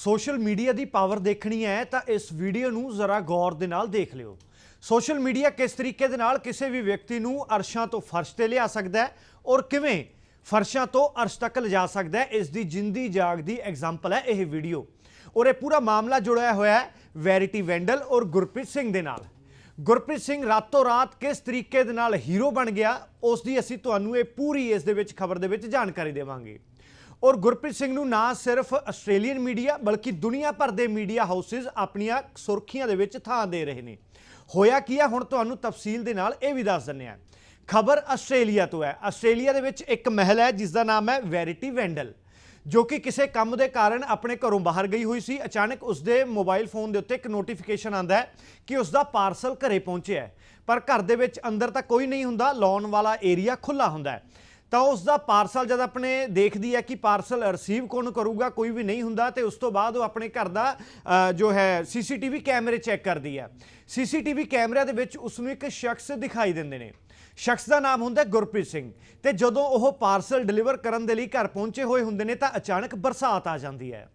Social media ਦੀ power ਦੇਖਣੀ ਹੈ ਤਾਂ ਇਸ ਵੀਡੀਓ ਨੂੰ ਜ਼ਰਾ ਗੌਰ ਦੇ ਨਾਲ ਦੇਖ ਲਿਓ। ਸੋਸ਼ਲ ਮੀਡੀਆ ਕਿਸ ਤਰੀਕੇ ਦੇ ਨਾਲ ਕਿਸੇ ਵੀ ਵਿਅਕਤੀ ਨੂੰ ਅਰਸ਼ਾਂ ਤੋਂ ਫਰਸ਼ ਤੇ ਲਿਆ ਸਕਦਾ ਹੈ ਔਰ ਕਿਵੇਂ ਫਰਸ਼ਾਂ ਤੋਂ ਅਰਸ਼ ਤੱਕ ਲਿਜਾ ਸਕਦਾ ਹੈ, ਇਸ ਦੀ ਜਿੰਦੀ ਜਾਗਦੀ ਐਗਜ਼ਾਮਪਲ ਹੈ ਇਹ ਵੀਡੀਓ। ਔਰ ਇਹ ਪੂਰਾ ਮਾਮਲਾ ਜੁੜਿਆ ਹੋਇਆ ਹੈ ਵੈਰਿਟੀ ਵੈਂਡਲ ਔਰ ਗੁਰਪ੍ਰੀਤ ਸਿੰਘ ਦੇ ਨਾਲ। ਗੁਰਪ੍ਰੀਤ ਸਿੰਘ, ਰਾਤੋਂ ਰਾਤ ਕਿਸ ਤਰੀਕੇ ਦੇ ਨਾਲ ਹੀਰੋ ਬਣ ਗਿਆ, ਉਸ ਦੀ ਅਸੀਂ ਤੁਹਾਨੂੰ ਇਹ ਪੂਰੀ ਇਸ ਦੇ ਵਿੱਚ ਖਬਰ ਦੇ ਵਿੱਚ ਜਾਣਕਾਰੀ ਦੇਵਾਂਗੇ। ਔਰ ਗੁਰਪ੍ਰੀਤ ਸਿੰਘ ਨੂੰ ਨਾ ਸਿਰਫ ਆਸਟ੍ਰੇਲੀਅਨ ਮੀਡੀਆ ਬਲਕਿ ਦੁਨੀਆ ਭਰ ਦੇ ਮੀਡੀਆ ਹਾਊਸਿਸ ਆਪਣੀਆਂ ਸੁਰਖੀਆਂ ਦੇ ਵਿੱਚ ਥਾਂ ਦੇ ਰਹੇ ਨੇ। ਹੋਇਆ ਕੀ ਹੈ ਹੁਣ ਤੁਹਾਨੂੰ ਤਫਸੀਲ ਦੇ ਨਾਲ ਇਹ ਵੀ ਦੱਸ ਦਿੰਨੇ ਆ ਖਬਰ ਆਸਟ੍ਰੇਲੀਆ ਤੋਂ ਹੈ। ਆਸਟ੍ਰੇਲੀਆ ਦੇ ਵਿੱਚ ਇੱਕ ਮਹਿਲ ਹੈ ਜਿਸ ਦਾ ਨਾਮ ਹੈ ਵੈਰਿਟੀ ਵੈਂਡਲ, ਜੋ ਕਿ ਕਿਸੇ ਕੰਮ ਦੇ ਕਾਰਨ ਆਪਣੇ ਘਰੋਂ ਬਾਹਰ ਗਈ ਹੋਈ ਸੀ। ਅਚਾਨਕ ਉਸਦੇ ਮੋਬਾਈਲ ਫੋਨ ਦੇ ਉੱਤੇ ਇੱਕ ਨੋਟੀਫਿਕੇਸ਼ਨ ਆਂਦਾ ਹੈ ਕਿ ਉਸਦਾ ਪਾਰਸਲ ਘਰੇ ਪਹੁੰਚਿਆ ਹੈ। ਪਰ ਘਰ ਦੇ ਵਿੱਚ ਅੰਦਰ ਤਾਂ ਕੋਈ ਨਹੀਂ ਹੁੰਦਾ, ਲਾਉਣ ਵਾਲਾ ਏਰੀਆ ਖੁੱਲਾ ਹੁੰਦਾ ਹੈ। ਤਾਂ ਉਸ ਦਾ ਪਾਰਸਲ ਜਦ ਆਪਣੇ ਦੇਖਦੀ ਹੈ ਕਿ ਪਾਰਸਲ ਰਿਸੀਵ ਕੌਣ ਕਰੂਗਾ, ਕੋਈ ਵੀ ਨਹੀਂ ਹੁੰਦਾ, ਤੇ ਉਸ ਤੋਂ ਬਾਅਦ ਉਹ ਆਪਣੇ ਘਰ ਦਾ ਜੋ ਹੈ ਸੀਸੀਟੀਵੀ ਕੈਮਰੇ ਚੈੱਕ ਕਰਦੀ ਹੈ। ਸੀਸੀਟੀਵੀ ਕੈਮਰਿਆਂ ਦੇ ਵਿੱਚ ਉਸ ਨੂੰ ਇੱਕ ਸ਼ਖਸ ਦਿਖਾਈ ਦਿੰਦੇ ਨੇ। ਸ਼ਖਸ ਦਾ ਨਾਮ ਹੁੰਦਾ ਗੁਰਪ੍ਰੀਤ ਸਿੰਘ। ਤੇ ਜਦੋਂ ਉਹ ਪਾਰਸਲ ਡਿਲੀਵਰ ਕਰਨ ਦੇ ਲਈ ਘਰ ਪਹੁੰਚੇ ਹੋਏ ਹੁੰਦੇ ਨੇ, ਤਾਂ ਅਚਾਨਕ ਬਰਸਾਤ ਆ ਜਾਂਦੀ ਹੈ।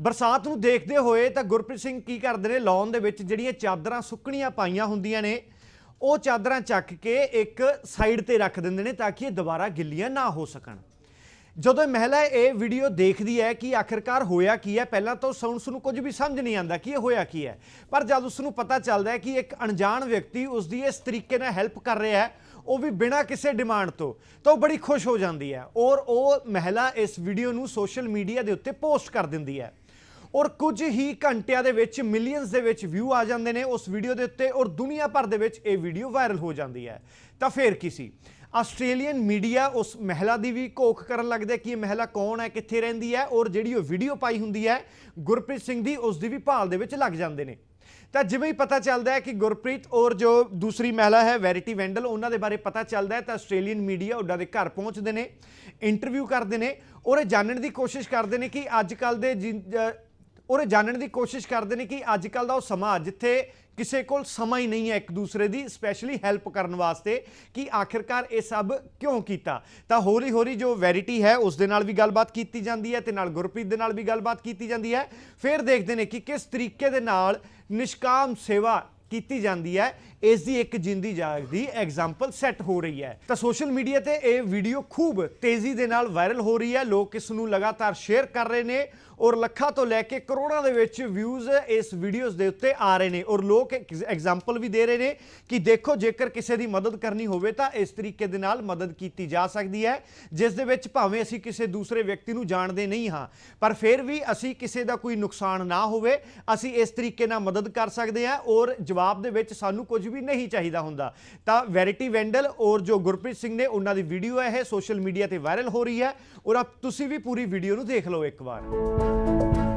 ਬਰਸਾਤ ਨੂੰ ਦੇਖਦੇ ਹੋਏ ਤਾਂ ਗੁਰਪ੍ਰੀਤ ਸਿੰਘ ਕੀ ਕਰਦੇ ਨੇ ਲਾਉਣ ਦੇ ਵਿੱਚ ਜਿਹੜੀਆਂ ਚਾਦਰਾਂ ਸੁੱਕਣੀਆਂ ਪਾਈਆਂ ਹੁੰਦੀਆਂ ਨੇ ਉਹ ਚਾਦਰਾਂ ਚੱਕ ਕੇ ਇੱਕ ਸਾਈਡ ਤੇ ਰੱਖ ਦਿੰਦੇ ਨੇ ਤਾਂ ਕਿ ਇਹ ਦੁਬਾਰਾ ਗਿੱਲੀਆਂ ਨਾ ਹੋ ਸਕਣ। ਜਦੋਂ ਮਹਿਲਾ ਇਹ ਵੀਡੀਓ ਦੇਖਦੀ ਹੈ ਕਿ ਆਖਿਰਕਾਰ ਹੋਇਆ ਕੀ ਹੈ। ਪਹਿਲਾਂ ਤਾਂ ਉਸ ਉਸ ਨੂੰ ਕੁਝ ਵੀ ਸਮਝ ਨਹੀਂ ਆਉਂਦਾ ਕਿ ਇਹ ਹੋਇਆ ਕੀ ਹੈ। ਪਰ ਜਦ ਉਸ ਨੂੰ ਪਤਾ ਚੱਲਦਾ ਹੈ ਕਿ ਇੱਕ ਅਣਜਾਣ ਵਿਅਕਤੀ ਉਸ ਦੀ ਇਸ ਤਰੀਕੇ ਨਾਲ ਹੈਲਪ ਕਰ ਰਿਹਾ ਹੈ, ਉਹ ਵੀ ਬਿਨਾਂ ਕਿਸੇ ਡਿਮਾਂਡ ਤੋਂ, ਤਾਂ ਉਹ ਬੜੀ ਖੁਸ਼ ਹੋ ਜਾਂਦੀ ਹੈ ਔਰ ਉਹ ਮਹਿਲਾ ਇਸ ਵੀਡੀਓ ਨੂੰ ਸੋਸ਼ਲ ਮੀਡੀਆ ਦੇ ਉੱਤੇ ਪੋਸਟ ਕਰ ਦਿੰਦੀ ਹੈ। ਔਰ ਕੁਝ ਹੀ ਘੰਟਿਆਂ ਦੇ ਵਿੱਚ, ਮਿਲੀਅਨਸ ਦੇ ਵਿੱਚ ਵਿਊ ਆ ਜਾਂਦੇ ਨੇ ਉਸ ਵੀਡੀਓ ਦੇ ਉੱਤੇ ਔਰ ਦੁਨੀਆ ਭਰ ਦੇ ਵਿੱਚ ਇਹ ਵੀਡੀਓ ਵਾਇਰਲ ਹੋ ਜਾਂਦੀ ਹੈ। ਤਾਂ ਫੇਰ ਕੀ ਸੀ? ਆਸਟ੍ਰੇਲੀਅਨ ਮੀਡੀਆ ਉਸ ਮਹਿਲਾ ਦੀ ਵੀ ਘੋਖ ਕਰਨ ਲੱਗਦਾ ਕਿ ਇਹ ਮਹਿਲਾ ਕੌਣ ਹੈ, ਕਿੱਥੇ ਰਹਿੰਦੀ ਹੈ ਔਰ ਜਿਹੜੀ ਉਹ ਵੀਡੀਓ ਪਾਈ ਹੁੰਦੀ ਹੈ, ਗੁਰਪ੍ਰੀਤ ਸਿੰਘ ਦੀ ਉਸ ਦੀ ਵੀ ਭਾਲ ਦੇ ਵਿੱਚ ਲੱਗ ਜਾਂਦੇ ਨੇ। ਤਾਂ ਜਿਵੇਂ ਹੀ ਪਤਾ ਚੱਲਦਾ ਹੈ ਕਿ ਗੁਰਪ੍ਰੀਤ ਔਰ ਜੋ ਦੂਸਰੀ ਮਹਿਲਾ ਹੈ, ਵੈਰਿਟੀ ਵੈਂਡਲ, ਉਹਨਾਂ ਦੇ ਬਾਰੇ ਪਤਾ ਚੱਲਦਾ ਹੈ ਤਾਂ ਆਸਟ੍ਰੇਲੀਅਨ ਮੀਡੀਆ ਉਹਨਾਂ ਦੇ ਘਰ ਪਹੁੰਚਦੇ ਨੇ ਇੰਟਰਵਿਊ ਕਰਦੇ ਨੇ ਔਰ ਇਹ ਜਾਣਨ ਦੀ ਕੋਸ਼ਿਸ਼ ਕਰਦੇ ਨੇ ਕਿ ਅੱਜ ਕੱਲ ਦੇ ਜਿਨ- ਔਰ ਇਹ ਜਾਣਨ ਦੀ ਕੋਸ਼ਿਸ਼ ਕਰਦੇ ਨੇ ਕਿ ਅੱਜ ਕੱਲ ਦਾ ਉਹ ਸਮਾਂ ਜਿੱਥੇ ਕਿਸੇ ਕੋਲ ਸਮਾਂ ਹੀ ਨਹੀਂ ਹੈ ਇੱਕ ਦੂਸਰੇ ਦੀ ਸਪੈਸ਼ਲੀ ਹੈਲਪ ਕਰਨ ਵਾਸਤੇ, ਕਿ ਆਖਿਰਕਾਰ ਇਹ ਸਭ ਕਿਉਂ ਕੀਤਾ? ਤਾਂ ਹੌਲੀ ਹੌਲੀ ਜੋ ਵੈਰਿਟੀ ਹੈ, ਉਸ ਦੇ ਨਾਲ ਵੀ ਗੱਲਬਾਤ ਕੀਤੀ ਜਾਂਦੀ ਹੈ ਤੇ ਨਾਲ ਗੁਰਪ੍ਰੀਤ ਦੇ ਨਾਲ ਵੀ ਗੱਲਬਾਤ ਕੀਤੀ ਜਾਂਦੀ ਹੈ। ਫਿਰ ਦੇਖਦੇ ਨੇ ਕਿ ਕਿਸ ਤਰੀਕੇ ਦੇ ਨਾਲ ਨਿਸ਼ਕਾਮ ਸੇਵਾ ਕੀਤੀ ਜਾਂਦੀ ਹੈ। ਇਸ ਦੀ ਇੱਕ ਜਿੰਦੀ ਜਾਗਦੀ ਐਗਜ਼ਾਮਪਲ ਸੈੱਟ ਹੋ ਰਹੀ ਹੈ। ਤਾਂ ਸੋਸ਼ਲ ਮੀਡੀਆ ਤੇ ਇਹ ਵੀਡੀਓ ਖੂਬ ਤੇਜ਼ੀ ਦੇ ਨਾਲ ਵਾਇਰਲ ਹੋ ਰਹੀ ਹੈ। ਲੋਕ ਇਸ ਨੂੰ ਲਗਾਤਾਰ ਸ਼ੇਅਰ ਕਰ ਰਹੇ ਨੇ ਔਰ ਲੱਖਾਂ ਤੋਂ ਲੈ ਕੇ ਕਰੋੜਾਂ ਦੇ ਵਿੱਚ ਵਿਊਜ਼ ਇਸ ਵੀਡੀਓਜ਼ ਦੇ ਉੱਤੇ ਆ ਰਹੇ ਨੇ ਔਰ ਲੋਕ ਐਗਜ਼ਾਮਪਲ ਵੀ ਦੇ ਰਹੇ ਨੇ ਕਿ ਦੇਖੋ, ਜੇਕਰ ਕਿਸੇ ਦੀ ਮਦਦ ਕਰਨੀ ਹੋਵੇ ਤਾਂ ਇਸ ਤਰੀਕੇ ਦੇ ਨਾਲ ਮਦਦ ਕੀਤੀ ਜਾ ਸਕਦੀ ਹੈ। ਜਿਸ ਦੇ ਵਿੱਚ ਭਾਵੇਂ ਅਸੀਂ ਕਿਸੇ ਦੂਸਰੇ ਵਿਅਕਤੀ ਨੂੰ ਜਾਣਦੇ ਨਹੀਂ ਹਾਂ, ਪਰ ਫਿਰ ਵੀ ਅਸੀਂ ਕਿਸੇ ਦਾ ਕੋਈ ਨੁਕਸਾਨ ਨਾ ਹੋਵੇ, ਅਸੀਂ ਇਸ ਤਰੀਕੇ ਨਾਲ ਮਦਦ ਕਰ ਸਕਦੇ ਹਾਂ ਔਰ ਜਵਾਬ ਦੇ ਵਿੱਚ ਸਾਨੂੰ ਕੁਝ ਵੀ ਨਹੀਂ ਚਾਹੀਦਾ ਹੁੰਦਾ। ਤਾਂ ਵੈਰਿਟੀ ਵੈਂਡਲ ਔਰ ਜੋ ਗੁਰਪ੍ਰੀਤ ਸਿੰਘ ਨੇ ਉਹਨਾਂ ਦੀ ਵੀਡੀਓ ਹੈ, ਇਹ ਸੋਸ਼ਲ ਮੀਡੀਆ ਤੇ ਵਾਇਰਲ ਹੋ ਰਹੀ ਹੈ। ਔਰ ਆਪ ਤੁਸੀਂ ਵੀ ਪੂਰੀ ਵੀਡੀਓ ਨੂੰ ਦੇਖ ਲਓ ਇੱਕ ਵਾਰ।